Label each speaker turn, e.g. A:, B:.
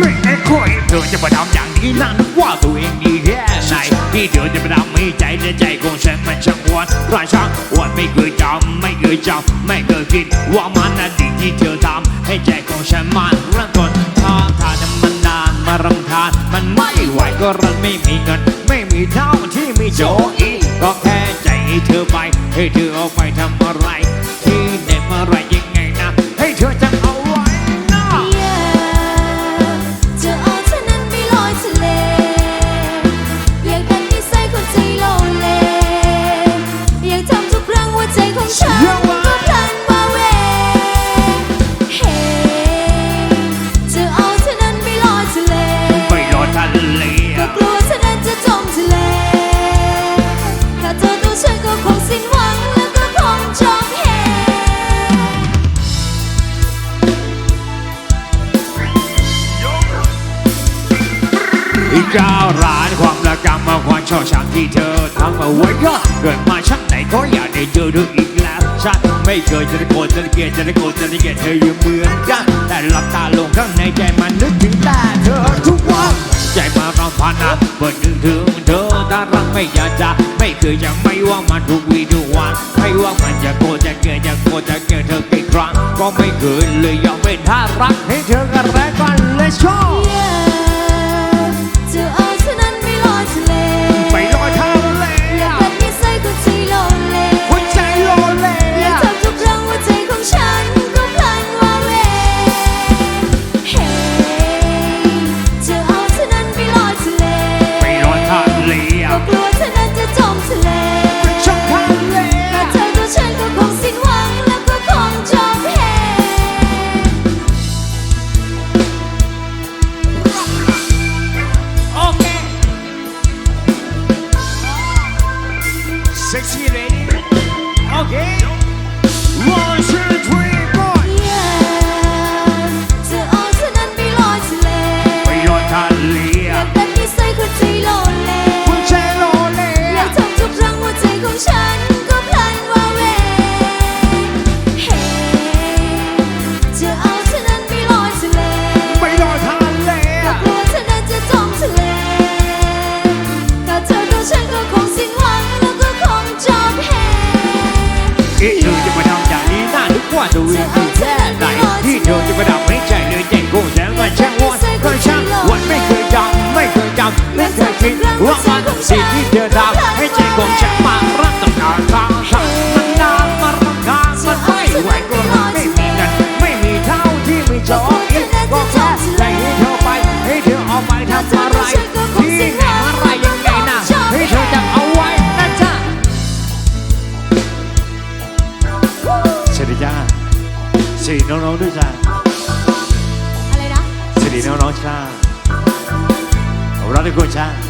A: เตรงเตรงเอ้คยเธอจะมาทำอย่างนี้นั่นว่าตัวเองดีแค่ไหนที่เธอจะมาทำให้ใจและใจของฉันมันช่างหวันราชาวันไม่เคยจำไม่เคยจำไม่เคยคิดว่ามันน่ะดีที่เธอทำให้ใจของฉันมันรันทนทางทางนั้นมันนานมารำคาญมันไม่ไหวก็รันไม่มีเงิน ไม่มีเท่าที่มีโจอีก็แค่ใจให้เธอไปให้เธอเอาไปทำอะไร อี
B: กเก้า
A: ร้า
B: นควา
A: มระกำมาความชอบชังที่เธอทำเอาไว้ก็เกิดมาชั้นไหนก็อยากได้เจอเธออีกแล้วฉันไม่เคยจะได้โกรธจะได้เกลียดจะได้โกรธจะได้เกลียดเธออยู่เหมือนกันแต่หลับตาลงข้างในใจมันนึกถึงแต่เธอทุกวันใจมากำพันนะเปิดนึกถึงเธอตารักไม่อยากจะไม่เคยจะไม่ว่ามันทุกวีทุกวันไม่ว่ามันจะโกรธจะเกลียดจะโกรธจะเกลียดเธอกี่ครั้งก็ไม่เคยเลยยอมเป็นท่ารักให้เธอกันแรกกันเลยชอบ ว่ามันสิ่งที่เธอทำให้ใจของฉันมารักต่างทางทางทางมันนานมารำคาญมันไม่ไหวก็รักไม่มีเงินไม่มีเท่าที่มีจออีกก็แค่ใจให้เธอไปให้เธอเอาไปทำอะไรที่ไหนอะไรยังไงนะให้เธอจำเอาไว้นะจ๊ะสวัสดีจ้าสวัสดีน้องๆด้วยจ้า
B: อะไรนะ
A: สวัสดีน้องๆจ้าเราทุกคนจ้า